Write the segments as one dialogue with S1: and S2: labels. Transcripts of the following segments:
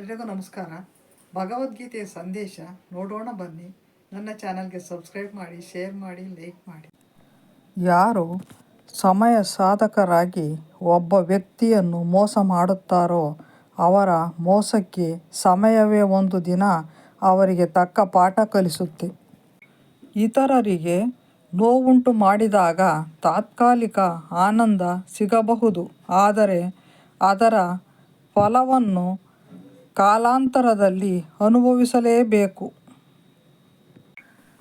S1: ಎಲ್ರಿಗೂ ನಮಸ್ಕಾರ. ಭಗವದ್ಗೀತೆಯ ಸಂದೇಶ ನೋಡೋಣ ಬನ್ನಿ. ನನ್ನ ಚಾನಲ್ಗೆ ಸಬ್ಸ್ಕ್ರೈಬ್ ಮಾಡಿ, ಶೇರ್ ಮಾಡಿ, ಲೈಕ್ ಮಾಡಿ. ಯಾರು ಸಮಯ ಸಾಧಕರಾಗಿ ಒಬ್ಬ ವ್ಯಕ್ತಿಯನ್ನು ಮೋಸ ಮಾಡುತ್ತಾರೋ ಅವರ ಮೋಸಕ್ಕೆ ಸಮಯವೇ ಒಂದು ದಿನ ಅವರಿಗೆ ತಕ್ಕ ಪಾಠ ಕಲಿಸುತ್ತೆ. ಇತರರಿಗೆ ನೋವುಂಟು ಮಾಡಿದಾಗ ತಾತ್ಕಾಲಿಕ ಆನಂದ ಸಿಗಬಹುದು. ಆದರೆ ಅದರ ಫಲವನ್ನು ಕಾಲಾಂತರದಲ್ಲಿ ಅನುಭವಿಸಲೇಬೇಕು.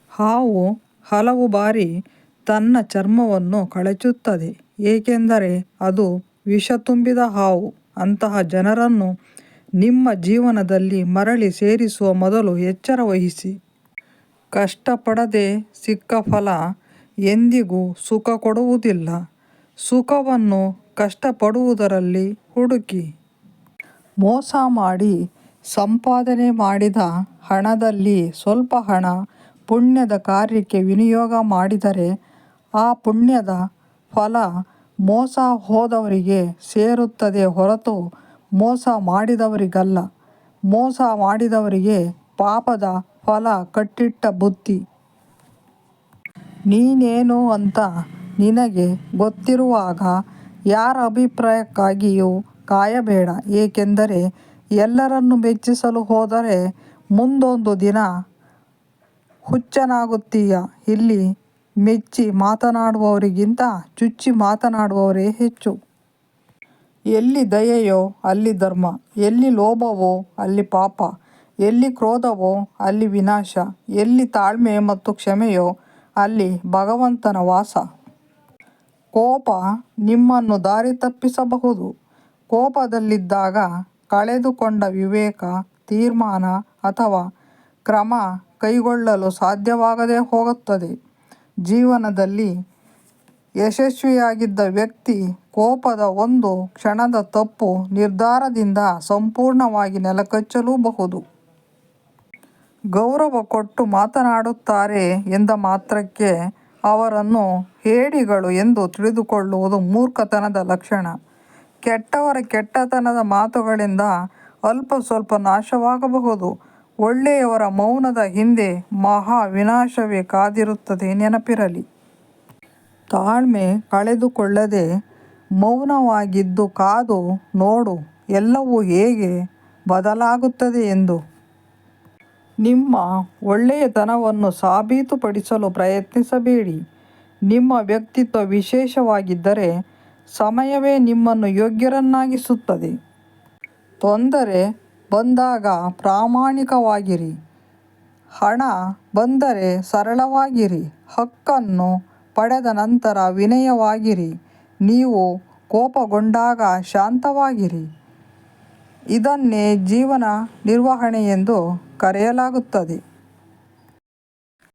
S1: ಹಾವು ಹಲವು ಬಾರಿ ತನ್ನ ಚರ್ಮವನ್ನು ಕಳಚುತ್ತದೆ, ಏಕೆಂದರೆ ಅದು ವಿಷ ತುಂಬಿದ ಹಾವು. ಅಂತಹ ಜನರನ್ನು ನಿಮ್ಮ ಜೀವನದಲ್ಲಿ ಮರಳಿ ಸೇರಿಸುವ ಮೊದಲು ಎಚ್ಚರ ವಹಿಸಿ. ಕಷ್ಟಪಡದೆ ಸಿಕ್ಕ ಫಲ ಎಂದಿಗೂ ಸುಖ ಕೊಡುವುದಿಲ್ಲ. ಸುಖವನ್ನು ಕಷ್ಟಪಡುವುದರಲ್ಲಿ ಹುಡುಕಿ. ಮೋಸ ಮಾಡಿ ಸಂಪಾದನೆ ಮಾಡಿದ ಹಣದಲ್ಲಿ ಸ್ವಲ್ಪ ಹಣ ಪುಣ್ಯದ ಕಾರ್ಯಕ್ಕೆ ವಿನಿಯೋಗ ಮಾಡಿದರೆ ಆ ಪುಣ್ಯದ ಫಲ ಮೋಸ ಹೋದವರಿಗೆ ಸೇರುತ್ತದೆ ಹೊರತು ಮೋಸ ಮಾಡಿದವರಿಗಲ್ಲ. ಮೋಸ ಮಾಡಿದವರಿಗೆ ಪಾಪದ ಫಲ ಕಟ್ಟಿಟ್ಟ ಬುತ್ತಿ ನೀನೇನು ಅಂತ ನಿನಗೆ ಗೊತ್ತಿರುವಾಗ ಯಾರ ಅಭಿಪ್ರಾಯಕ್ಕಾಗಿಯೂ ಕಾಯಬೇಡ. ಏಕೆಂದರೆ ಎಲ್ಲರನ್ನು ಮೆಚ್ಚಿಸಲು ಹೋದರೆ ಮುಂದೊಂದು ದಿನ ಹುಚ್ಚನಾಗುತ್ತೀಯ. ಇಲ್ಲಿ ಮೆಚ್ಚಿ ಮಾತನಾಡುವವರಿಗಿಂತ ಚುಚ್ಚಿ ಮಾತನಾಡುವವರೇ ಹೆಚ್ಚು. ಎಲ್ಲಿ ದಯೆಯೋ ಅಲ್ಲಿ ಧರ್ಮ, ಎಲ್ಲಿ ಲೋಭವೋ ಅಲ್ಲಿ ಪಾಪ, ಎಲ್ಲಿ ಕ್ರೋಧವೋ ಅಲ್ಲಿ ವಿನಾಶ, ಎಲ್ಲಿ ತಾಳ್ಮೆ ಮತ್ತು ಕ್ಷಮೆಯೋ ಅಲ್ಲಿ ಭಗವಂತನ ವಾಸ. ಕೋಪ ನಿಮ್ಮನ್ನು ದಾರಿ ತಪ್ಪಿಸಬಹುದು. ಕೋಪದಲ್ಲಿದ್ದಾಗ ಕಳೆದುಕೊಂಡ ವಿವೇಕ, ತೀರ್ಮಾನ ಅಥವಾ ಕ್ರಮ ಕೈಗೊಳ್ಳಲು ಸಾಧ್ಯವಾಗದೆ ಹೋಗುತ್ತದೆ. ಜೀವನದಲ್ಲಿ ಯಶಸ್ವಿಯಾಗಿದ್ದ ವ್ಯಕ್ತಿ ಕೋಪದ ಒಂದು ಕ್ಷಣದ ತಪ್ಪು ನಿರ್ಧಾರದಿಂದ ಸಂಪೂರ್ಣವಾಗಿ ನೆಲಕಚ್ಚಲೂಬಹುದು. ಗೌರವ ಕೊಟ್ಟು ಮಾತನಾಡುತ್ತಾರೆ ಎಂದ ಮಾತ್ರಕ್ಕೆ ಅವರನ್ನು ಹೇಡಿಗಳು ಎಂದು ತಿಳಿದುಕೊಳ್ಳುವುದು ಮೂರ್ಖತನದ ಲಕ್ಷಣ. ಕೆಟ್ಟವರ ಕೆಟ್ಟತನದ ಮಾತುಗಳಿಂದ ಅಲ್ಪ ಸ್ವಲ್ಪ ನಾಶವಾಗಬಹುದು. ಒಳ್ಳೆಯವರ ಮೌನದ ಹಿಂದೆ ಮಹಾ ವಿನಾಶವೇ ಕಾದಿರುತ್ತದೆ ನೆನಪಿರಲಿ. ತಾಳ್ಮೆ ಕಳೆದುಕೊಳ್ಳದೆ ಮೌನವಾಗಿದ್ದು ಕಾದು ನೋಡು ಎಲ್ಲವೂ ಹೇಗೆ ಬದಲಾಗುತ್ತದೆ ಎಂದು. ನಿಮ್ಮ ಒಳ್ಳೆಯತನವನ್ನು ಸಾಬೀತುಪಡಿಸಲು ಪ್ರಯತ್ನಿಸಬೇಡಿ. ನಿಮ್ಮ ವ್ಯಕ್ತಿತ್ವ ವಿಶೇಷವಾಗಿದ್ದರೆ ಸಮಯವೇ ನಿಮ್ಮನ್ನು ಯೋಗ್ಯರನ್ನಾಗಿಸುತ್ತದೆ. ತೊಂದರೆ ಬಂದಾಗ ಪ್ರಾಮಾಣಿಕವಾಗಿರಿ. ಹಣ ಬಂದರೆ ಸರಳವಾಗಿರಿ. ಹಕ್ಕನ್ನು ಪಡೆದ ನಂತರ ವಿನಯವಾಗಿರಿ. ನೀವು ಕೋಪಗೊಂಡಾಗ ಶಾಂತವಾಗಿರಿ. ಇದನ್ನೇ ಜೀವನ ನಿರ್ವಹಣೆ ಎಂದು ಕರೆಯಲಾಗುತ್ತದೆ.